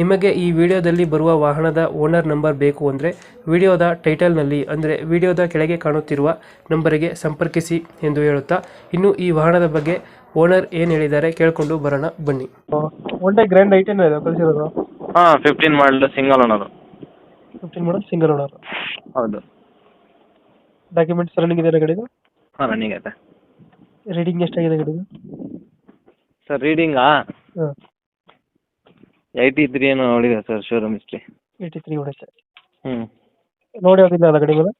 ನಿಮಗೆ ಈ ವಿಡಿಯೋದಲ್ಲಿ ಬರುವ ವಾಹನದ ಓನರ್ ನಂಬರ್ ಬೇಕು ಅಂದರೆ ವಿಡಿಯೋದ ಟೈಟಲ್ನಲ್ಲಿ ಅಂದರೆ ವಿಡಿಯೋದ ಕೆಳಗೆ ಕಾಣುತ್ತಿರುವ ನಂಬರಿಗೆ ಸಂಪರ್ಕಿಸಿ ಎಂದು ಹೇಳುತ್ತಾ ಇನ್ನು ಈ ವಾಹನದ ಬಗ್ಗೆ ಓನರ್ ಏನು ಹೇಳಿದ್ದಾರೆ ಕೇಳಿಕೊಂಡು ಬರೋಣ ಬನ್ನಿ. ಒನ್ ಡೇ ಗ್ರ್ಯಾಂಡ್ ಐಟನ್ ಇದೆ ಕಳಿಸಿರೋದು? ಹಾಂ fifteen model single owner fifteen model single owner ಹೌದು. ಡಾಕ್ಯುಮೆಂಟ್ಸ್ ರನ್ನಿಂಗ್ ಇದೆ ಗಾಡಿದು? ಹಾಂ ರನ್ನಿಂಗ್ ಐತೆ. ರೀಡಿಂಗ್ ಎಷ್ಟಾಗಿದೆ ಗಾಡಿದು? ಸರ್ ರೀಡಿಂಗಾ ಹಾಂ. ಏಯ್ಟಿ ತ್ರೀ ಏನೋ ಹೊಡಿದೆ sir showroom history eighty three sir ಹ್ಞೂ ನೋಡಿ ಹೋಗಿಲ್ಲ ಅಲ್ಲ ಗಾಡಿ ಮೇಲೆ?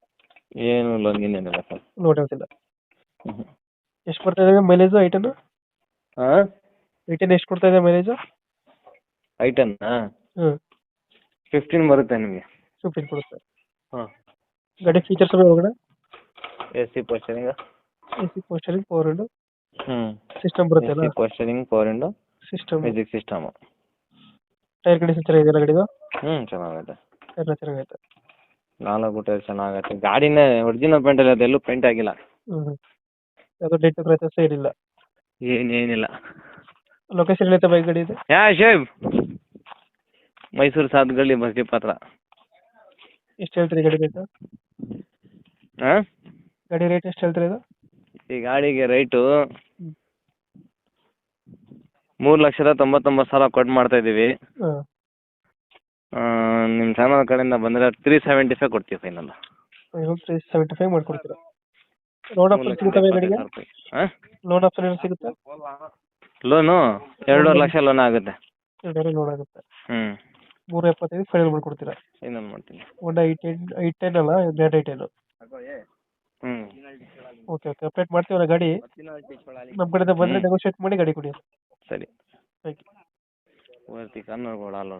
ಏನು ಲೋನ್ ಏನಿಲ್ಲ ಸರ್ ನೋಡಿ ಹೋಗಿಲ್ಲ ಹ್ಞೂ ಎಷ್ಟು ಬರ್ತಾ ಇದೆ ಮೈಲೇಜು ಐಟನ್ ಹಾಂ? ಐಟನ್ ಎಷ್ಟು ಕೊಡ್ತಾ ಇದೆ ಮೈಲೇಜು ಐಟನ್ನಾ ಹ್ಞೂ ಫಿಫ್ಟೀನ್ ಬರುತ್ತೆ ನಿಮಗೆ. ಫಿಫ್ಟೀನ್ ಕೊಡುತ್ತೆ. ಹಾಂ. ಗಾಡಿ ಫೀಚರ್ಸ್ ಒಳಗಡೆ? A C power steering? A C power steering power window ಹ್ಞೂ ಸಿಸ್ಟಮ್ ಬರುತ್ತೆ ಅಲ್ಲ power steering power window system music system tyre condition ಚೆನ್ನಾಗಿದೆಯಲ್ಲ ಗಾಡಿದು? ಹ್ಮ್ ಚೆನ್ನಾಗೈತೆ. ಎಲ್ಲ ಚೆನ್ನಾಗೈತೆ. ನಾಲ್ಕು ಟೈರ್ ಚೆನ್ನಾಗೈತೆ. ಗಾಡಿನೇ ಒರಿಜಿನಲ್ ಪೇಂಟ್ ಅಲ್ಲ ಅದೆಲ್ಲೂ ಪೇಂಟ್ ಆಗಿಲ್ಲ. ಹ್ಞೂ ಯಾವುದೋ ಡೆಂಟ್ ಕ್ರೈತಸ್ ಏನಿಲ್ಲ. ಏನೇನಿಲ್ಲ. ಲೊಕೇಶನ್ ಏನೈತೆ ಬೈಕ್ ಗಾಡಿ ಇದು? ಯಾ ಶೇಬ್ ಮೈಸೂರು ಸಾತ್ಗಳ್ಳಿ ಬಸ್ಡಿ ಪತ್ರ. ಎಷ್ಟು ಹೇಳ್ತೀರಿ ಗಾಡಿ ರೇಟ್ ಹಾಂ ಗಾಡಿ ರೇಟ್ ಎಷ್ಟು ಹೇಳ್ತೀರಿ ಇದು? ಈ ಗಾಡಿಗೆ ರೈಟು ಮೂರು ಲಕ್ಷದ ತೊಂಬತ್ತೊಂಬತ್ತು ಸಾವಿರ ಕೊಟ್ಟು ಮಾಡ್ತಾ ಇದ್ದೀವಿ. ಹಾಂ. ನಿಮ್ಮ ಚಾನಲ್ ಕಡೆಯಿಂದ ಬಂದ್ರೆ ತ್ರೀ ಸೆವೆಂಟಿ ಫೈವ್ ಕೊಡ್ತೀವಿ ಫೈನಲ್ ತ್ರೀ ಸೆವೆಂಟಿ ಫೈವ್ ಮಾಡ್ಕೊಡ್ತೀರಾ? ಲೋನ್ ಆಪ್ಷನ್ ಸಿಗುತ್ತಾ ಗಾಡಿಗೆ ಲೋನ್ ಆಪ್ಷನ್ ಏನು ಸಿಗುತ್ತೆ? ಲೋನು ಎರಡೂವರೆ ಲಕ್ಷ ಲೋನ್ ಆಗುತ್ತೆ. ಎರಡೂವರೆ ಲೋನ್ ಆಗುತ್ತೆ. ಹ್ಞೂ ಮೂರು ಎಪ್ಪತ್ತೈದು ಫೈನಲ್ ಮಾಡ್ಕೊಡ್ತೀರಾ? ಫೈನಲ್ ಮಾಡ್ತೀನಿ. ಒಂದು ಐಟ್ ಟೆನ್ ಐ ಟೆನ್ ಅಲ್ಲ? ಗ್ರ್ಯಾಂಡ್ ಐಟ್ ಟೆನ್ ಹ್ಞೂ ಓಕೆ ಓಕೆ ಅಪ್ಡೇಟ್ ಮಾಡ್ತೀವಲ್ಲ ಗಾಡಿ? ನಮ್ಮ ಕಡೆಯಿಂದ ಬಂದರೆ. ನೆಗೋಷಿಯೇಟ್ ಮಾಡಿ ಗಾಡಿ ಕೊಡಿ. ಸರಿ. ಥ್ಯಾಂಕ್ ಯು ಓರ್ತಿ ಕನ್ನಡ ಕೊಡಲ್ಲ